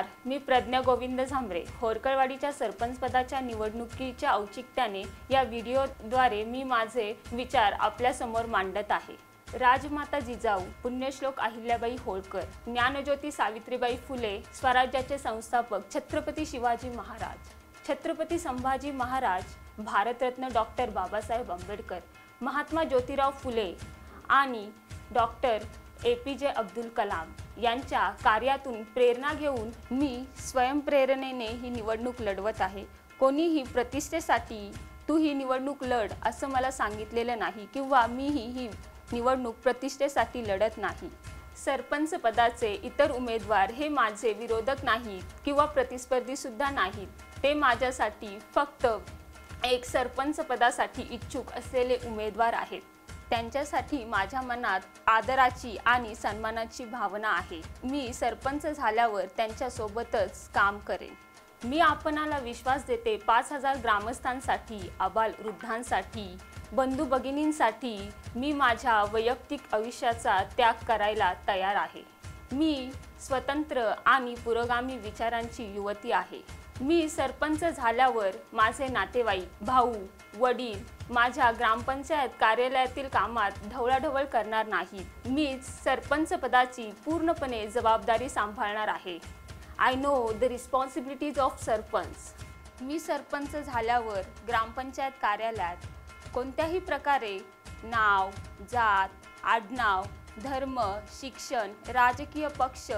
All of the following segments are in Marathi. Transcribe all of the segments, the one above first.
नमस्कार. मी प्रज्ञा गोविंद झांबरे. होरकळवाडीच्या सरपंचपदाच्या निवडणुकीच्या औचित्याने या व्हिडिओद्वारे मी माझे विचार आपल्यासमोर मांडत आहे. राजमाता जिजाऊ पुण्यश्लोक अहिल्याबाई होळकर ज्ञानज्योती सावित्रीबाई फुले स्वराज्याचे संस्थापक छत्रपती शिवाजी महाराज छत्रपती संभाजी महाराज भारतरत्न डॉक्टर बाबासाहेब आंबेडकर महात्मा ज्योतिराव फुले आणि डॉक्टर ए पी जे अब्दुल कलाम यांच्या कार्यातून प्रेरणा घेऊन मी स्वयंप्रेरणेने ही निवडणूक लढवत आहे. कोणीही प्रतिष्ठेसाठी तू ही निवडणूक लढ असं मला सांगितलेलं नाही किंवा मीही ही निवडणूक प्रतिष्ठेसाठी लढत नाही. सरपंच पदाचे इतर उमेदवार हे माझे विरोधक नाहीत किंवा प्रतिस्पर्धीसुद्धा नाहीत. ते माझ्यासाठी फक्त एक सरपंच पदासाठी इच्छुक असलेले उमेदवार आहेत. त्यांच्यासाठी माझ्या मनात आदराची आणि सन्मानाची भावना आहे. मी सरपंच झाल्यावर त्यांच्यासोबतच काम करेन. मी आपणाला विश्वास देते पाच हजार ग्रामस्थांसाठी आबाल वृद्धांसाठी बंधू भगिनींसाठी मी माझ्या वैयक्तिक आयुष्याचा त्याग करायला तयार आहे. मी स्वतंत्र आणि पुरोगामी विचारांची युवती आहे. मी सरपंच झाल्यावर माझे नातेवाईक भाऊ वडील माझ्या ग्रामपंचायत कार्यालयातील कामात ढवळाढवळ करणार नाहीत. मीच सरपंच पदाची पूर्णपणे जबाबदारी सांभाळणार आहे. I know the responsibilities of sarpanch. मी सरपंच झाल्यावर ग्रामपंचायत कार्यालयात कोणत्याही प्रकारे नाव जात आडनाव धर्म शिक्षण राजकीय पक्ष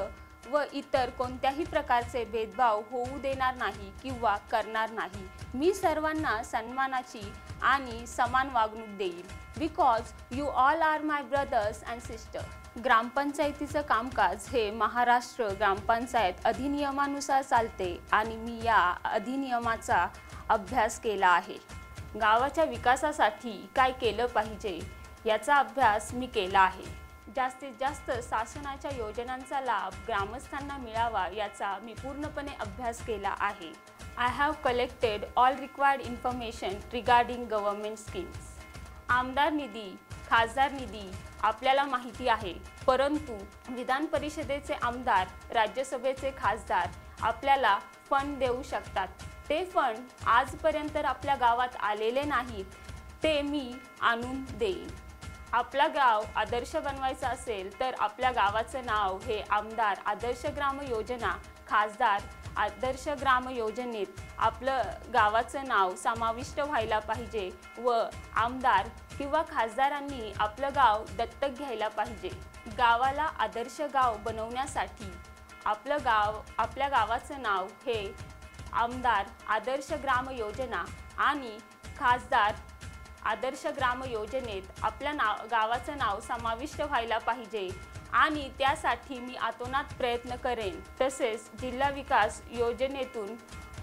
व इतर कोणत्याही प्रकारचे भेदभाव होऊ देणार नाही किंवा करणार नाही. मी सर्वांना सन्मानाची आणि समान वागणूक देईल because you all are my brothers and sister ग्रामपंचायतीचं कामकाज हे महाराष्ट्र ग्रामपंचायत अधिनियमानुसार चालते आणि मी या अधिनियमाचा अभ्यास केला आहे. गावाच्या विकासासाठी काय केलं पाहिजे याचा अभ्यास मी केला आहे. जास्तीत जास्त शासनाच्या योजनांचा लाभ ग्रामस्थांना मिळावा याचा मी पूर्णपणे अभ्यास केला आहे. I have collected all required information regarding government schemes आमदार निधी खासदार निधी आपल्याला माहिती आहे. परंतु विधान परिषदेचे आमदार राज्यसभेचे खासदार आपल्याला फंड देऊ शकतात. ते फंड आजपर्यंत आपल्या गावात आलेले नाहीत. ते मी आणून देईन. आपला गाव आदर्श बनवायचा असेल तर आपल्या गावाचं नाव हे आमदार आदर्श ग्राम योजना खासदार आदर्श ग्राम योजनेत आपलं गावाचं नाव समाविष्ट व्हायला पाहिजे व आमदार किंवा खासदारांनी आपलं गाव दत्तक घ्यायला पाहिजे. गावाला आदर्श गाव बनवण्यासाठी आपलं गाव आपल्या गावाचं नाव हे आमदार आदर्श ग्राम योजना आणि खासदार आदर्श ग्राम योजनेत आपल्या नाव गावाचं नाव समाविष्ट व्हायला पाहिजे आणि त्यासाठी मी आतोनात प्रयत्न करेन. तसेच जिल्हा विकास योजनेतून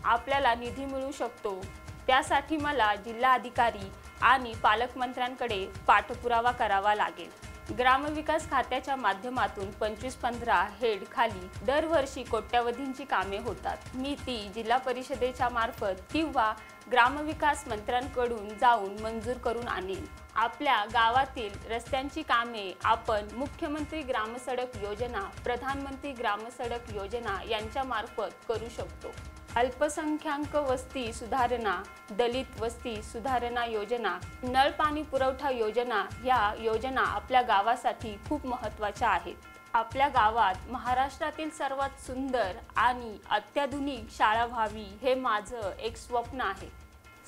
आपल्याला निधी मिळू शकतो. त्यासाठी मला जिल्हा अधिकारी आणि पालकमंत्र्यांकडे पाठपुरावा करावा लागेल. ग्रामविकास खात्याच्या माध्यमातून पंचवीस पंधरा हेड खाली दरवर्षी कोट्यावधींची कामे होतात. मी ती जिल्हा परिषदेच्या मार्फत किंवा ग्रामविकास मंत्र्यांकडून जाऊन मंजूर करून आणेन आपल्या गावातील रस्त्यांची कामे आपण मुख्यमंत्री ग्रामसडक योजना प्रधानमंत्री ग्रामसडक योजना यांच्यामार्फत करू शकतो. अल्पसंख्याक वस्ती सुधारणा दलित वस्ती सुधारणा योजना नळ पाणी पुरवठा योजना या योजना आपल्या गावासाठी खूप महत्त्वाच्या आहेत. आपल्या गावात महाराष्ट्रातील सर्वात सुंदर आणि अत्याधुनिक शाळा व्हावी हे माझं एक स्वप्न आहे.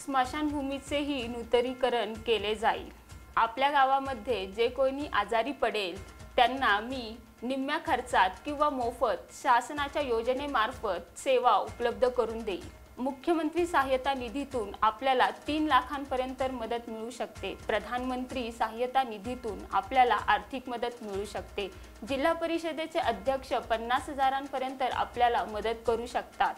स्मशानभूमीचेही नूतनीकरण केले जाईल. आपल्या गावामध्ये जे कोणी आजारी पडेल त्यांना मी निम्म्या खर्चात किंवा मोफत शासनाच्या योजनेमार्फत सेवा उपलब्ध करून देईल मुख्यमंत्री सहाय्यता निधीतून आपल्याला तीन लाखांपर्यंत मदत मिळू शकते. प्रधानमंत्री सहाय्यता निधीतून आपल्याला आर्थिक मदत मिळू शकते. जिल्हा परिषदेचे अध्यक्ष पन्नास हजारांपर्यंत आपल्याला मदत करू शकतात.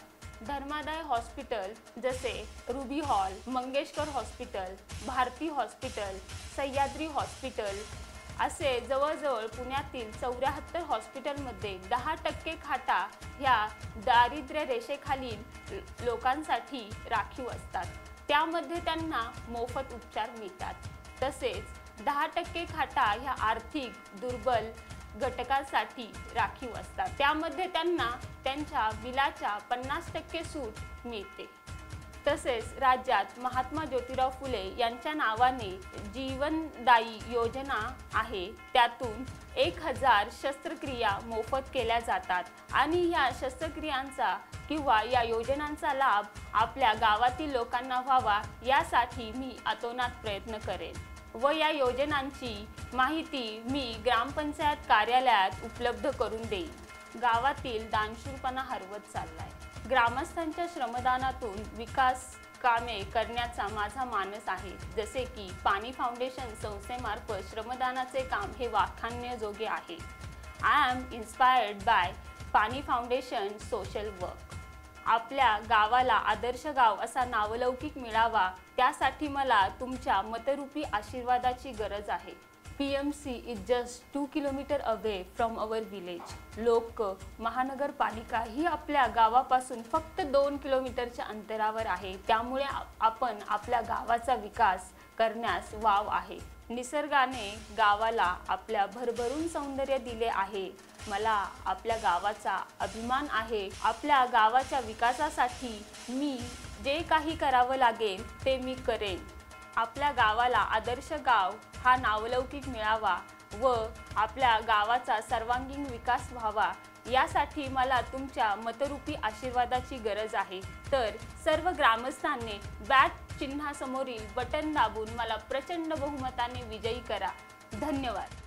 धर्मादाय हॉस्पिटल जसे Ruby Hall Mangeshkar hospital Bharati hospital Sahyadri hospital असे जवळजवळ पुण्यातील चौऱ्याहत्तर हॉस्पिटलमध्ये दहा टक्के खाटा ह्या दारिद्र्य रेषेखालील लोकांसाठी राखीव असतात. त्यामध्ये त्यांना मोफत उपचार मिळतात. तसेच दहा टक्के खाटा ह्या आर्थिक दुर्बल घटकासाठी राखीव असतात. त्यामध्ये त्यांना त्यांच्या बिलाच्या पन्नास टक्के सूट मिळते. तसेच राज्यात महात्मा ज्योतिराव फुले यांच्या नावाने जीवनदायी योजना आहे. त्यातून एक हजार शस्त्रक्रिया मोफत केल्या जातात आणि या शस्त्रक्रियांचा किंवा या योजनांचा लाभ आपल्या गावातील लोकांना व्हावा यासाठी मी अतोनात प्रयत्न करेन व या योजनांची माहिती मी ग्रामपंचायत कार्यालयात उपलब्ध करून देईन. गावातील दानशूरपणा हरवत चाललाय. ग्रामस्थांच्या श्रमदानातून विकास कामे करण्याचा माझा मानस आहे. जसे की पाणी फाउंडेशन संस्थेमार्फत श्रमदानाचे काम हे वाखाणण्याजोगे आहे. I am inspired by Paani foundation social work आपल्या गावाला आदर्श गाव असा नावलौकिक मिळावा त्यासाठी मला तुमच्या मतरूपी आशीर्वादाची गरज आहे. P M C is just two kilometre away from our village लोक महानगरपालिका ही आपल्या गावापासून फक्त दोन किलोमीटरच्या अंतरावर आहे. त्यामुळे आपण आपल्या गावाचा विकास करण्यास वाव आहे. निसर्गाने गावाला आपल्या भरभरून सौंदर्य दिले आहे. मला आपल्या गावाचा अभिमान आहे. आपल्या गावाच्या विकासासाठी मी जे काही करावं लागेल ते मी करेन. आपल्या गावाला आदर्श गाव हा नावलौकिक मिळावा व आपल्या गावाचा सर्वांगीण विकास व्हावा यासाठी मला तुमच्या मतरूपी आशीर्वादाची गरज आहे. तर सर्व ग्रामस्थांनी बॅट चिन्हासमोरील बटन दाबून मला प्रचंड बहुमताने विजयी करा. धन्यवाद.